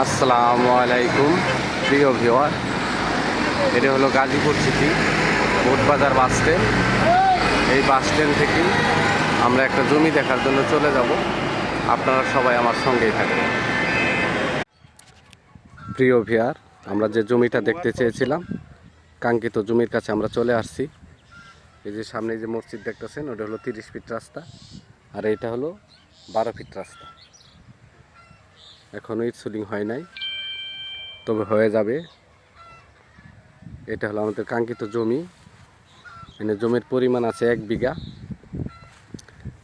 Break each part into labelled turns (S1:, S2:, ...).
S1: আসসালামু আলাইকুম, প্রিয় ভিওয়ার এটা হলো Gazipur city Boardbazar bus stand এই বাস স্ট্যান্ড থেকেই আমরা একটা জমি দেখার জন্য চলে যাব। আপনারা সবাই আমার সঙ্গেই থাকবেন। প্রিয় ভিয়ার আমরা যে জমিটা দেখতে চেয়েছিলাম, কাঙ্ক্ষিত জমির কাছে আমরা চলে আসছি। এই যে সামনে যে মসজিদ দেখতেছেন, ওটা হলো তিরিশ ফিট রাস্তা। আর এইটা হলো বারো ফিট রাস্তা। এখনও ইটসুলিং হয় নাই। তবে হয়ে যাবে। এটা হলো আমাদের কাঙ্ক্ষিত জমি। এখানে জমির পরিমাণ আছে এক বিঘা।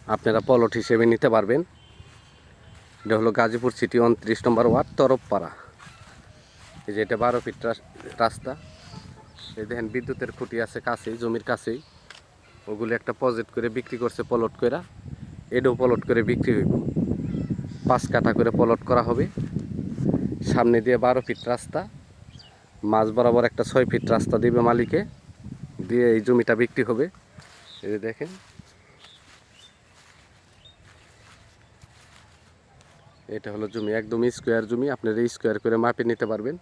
S1: আপনারা পলট হিসেবে নিতে পারবেন। এটা হলো গাজীপুর সিটি উনত্রিশ নম্বর ওয়ার্ড, তরফপাড়া। এই যে এটা বারো ফিট রাস্তা। এই দেখেন বিদ্যুতের খুঁটি আছে কাছেই, জমির কাছেই। ওগুলো একটা প্রজেক্ট করে বিক্রি করছে পলট করে এটাও পলট করে বিক্রি হইব। পাঁচ কাঠা করে পলট করা হবে। সামনে দিয়ে বারো ফিট রাস্তা, মাঝ বরাবর একটা ছয় ফিট রাস্তা দিবে মালিকে, দিয়ে এই জমিটা বিক্রি হবে। এই যে দেখেন। এটা হলো জমি, একদম স্কোয়ার জমি। আপনারা স্কোয়ার করে মাপে নিতে পারবেন।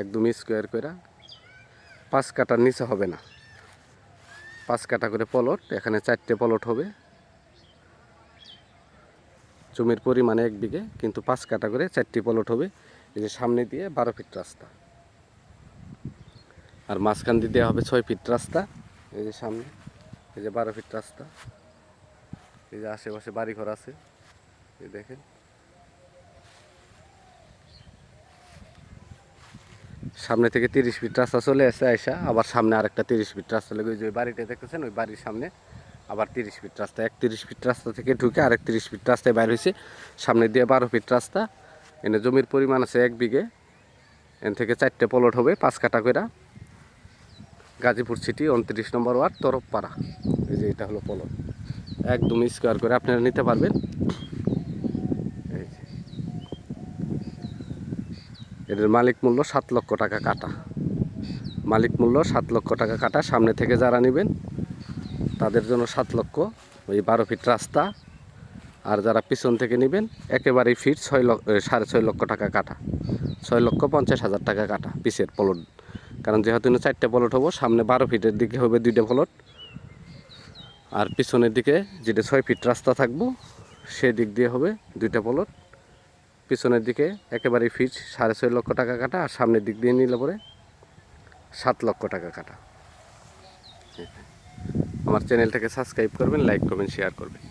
S1: একদম স্কোয়ার করে। পাঁচ কাটার নিচে হবে না। পাঁচ কাটা করে পলট এখানে চারটে পলট হবে। জমির পরিমাণ এক বিঘে, কিন্তু পাঁচ কাটা করে চারটি পলট হবে। এই যে সামনে দিয়ে বারো ফিট রাস্তা। আর মাঝখান দিয়ে দেওয়া হবে ছয় ফিট রাস্তা। এই যে সামনে, এই যে বারো ফিট রাস্তা। এই যে আশেপাশে বাড়িঘর আছে। এই দেখেন। সামনে থেকে তিরিশ ফিট রাস্তা চলে আসে আইসা, আবার সামনে আরেকটা তিরিশ ফিট রাস্তা লেগে ওই যে বাড়িটা দেখতেছেন, ওই বাড়ির সামনে। আবার তিরিশ ফিট রাস্তা, একত্রিশ ফিট রাস্তা থেকে ঢুকে আরেক তিরিশ ফিট রাস্তায় বাইর হয়েছে। সামনে দিয়ে বারো ফিট রাস্তা। এনে জমির পরিমাণ আছে এক বিঘে। এন থেকে চারটে পলট হবে, পাঁচ কাটা কইরা। গাজীপুর সিটি, উনত্রিশ নম্বর ওয়ার্ড, তরফপাড়া। এই যে এটা হলো পলট। একদম স্কোয়ার করে আপনারা নিতে পারবেন। এদের মালিক মূল্য সাত লক্ষ টাকা কাটা। মালিক মূল্য সাত লক্ষ টাকা কাটা। সামনে থেকে যারা নেবেন তাদের জন্য সাত লক্ষ, ওই বারো ফিট রাস্তা। আর যারা পিছন থেকে নেবেন, একেবারেই ফিট ছয় লক্ষ সাড়ে ছয় লক্ষ টাকা কাটা। ছয় লক্ষ পঞ্চাশ হাজার টাকা কাটা পিসের পলট কারণ যেহেতু চারটে পলট হব, সামনে বারো ফিটের দিকে হবে দুইটা পলট আর পিছনের দিকে যেটা ছয় ফিট রাস্তা থাকব সেই দিক দিয়ে হবে দুইটা পলট পিছনের দিকে একেবারেই ফিট সাড়ে ছয় লক্ষ টাকা কাটা, আর সামনের দিক দিয়ে নিলে পরে সাত লক্ষ টাকা কাটা। আমার চ্যানেলটাকে সাবস্ক্রাইব করবেন লাইক করবেন শেয়ার করবেন।